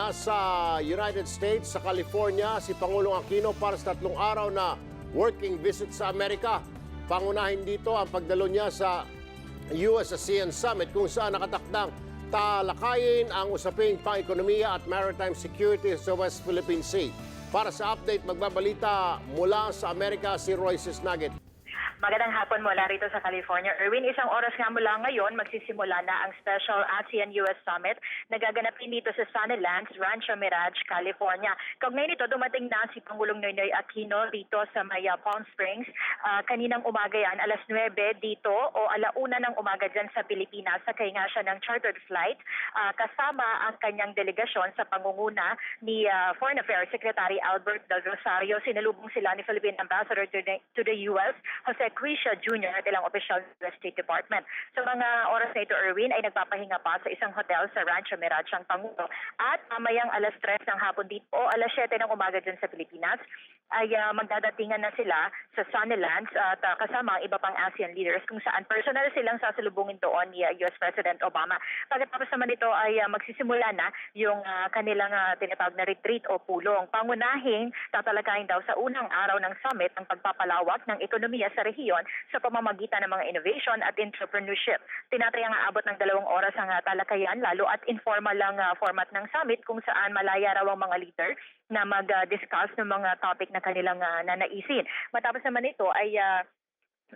Nasa United States, sa California, si Pangulong Aquino para sa tatlong araw na working visit sa Amerika. Pangunahin dito ang pagdalo niya sa US ASEAN Summit kung saan nakatakdang talakayin ang usaping pang-ekonomiya at maritime security sa West Philippine Sea. Para sa update, magbabalita mula sa Amerika si Roy Sisnagit. Magandang hapon mula rito sa California. Erwin, isang oras nga mula ngayon, magsisimula na ang Special ASEAN-US Summit na gaganapin dito sa Sunnylands, Rancho Mirage, California. Kaugnay nito, dumating na si Pangulong Noynoy Aquino dito sa Maya Palm Springs. Ah, kaninang umaga yan, alas 9 dito o alauna ng umaga dyan sa Pilipinas. Sakay nga siya ng chartered flight ah, kasama ang kanyang delegasyon sa pangunguna ni ah, Foreign Affairs Secretary Albert Del Rosario. Sinalubong sila ni Philippine Ambassador to the, to the U.S., Jose Quisha Jr. at ilang opisyal ng State Department. Sa mga oras na ito, Erwin, ay nagpapahinga pa sa isang hotel sa Rancho Mirage ang Pangulo. At mamayang alas 3 ng hapon dito o alas 7 ng umaga dyan sa Pilipinas, ay ah, magdadatingan na sila sa Sunnylands at ah, kasama ang iba pang ASEAN leaders kung saan personal silang sasalubungin doon ni ah, US President Obama. Pagkatapos naman ito ay ah, magsisimula na yung ah, kanilang ah, tinatawag na retreat o pulong. Pangunahing tatalakayin daw sa unang araw ng summit ang pagpapalawak ng ekonomiya sa rehiyon sa pamamagitan ng mga innovation at entrepreneurship. Tinatayang aabot ng dalawang oras ang ah, talakayan lalo at informal lang ah, format ng summit kung saan malaya raw ang mga leader na mag-discuss ng mga topic na kanilang ah, nanaisin. Matapos naman ito ay ah,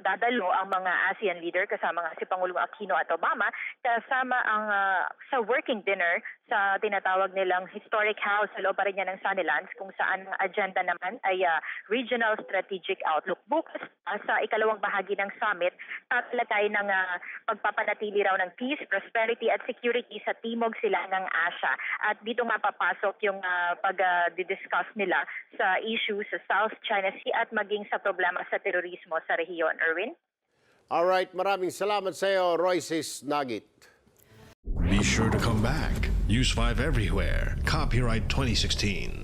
dadalo ang mga ASEAN leader kasama nga si Pangulong Aquino at Obama kasama ang ah, sa working dinner sa tinatawag nilang historic house sa loob pa rin niya ng Sunnylands kung saan ang agenda naman ay ah, regional strategic outlook. Bukas ah, sa ikalawang bahagi ng summit, tatalakay ng ah, pagpapanatili raw ng peace, prosperity at security sa timog silangang Asia. At dito nga papasok yung ah, pag-discuss nila sa issues sa South China Sea at maging sa problema sa terorismo sa rehiyon. Erwin? Alright, maraming salamat sa iyo, Roy Sisnagit. Be sure to come back. Use 5 everywhere. Copyright 2016.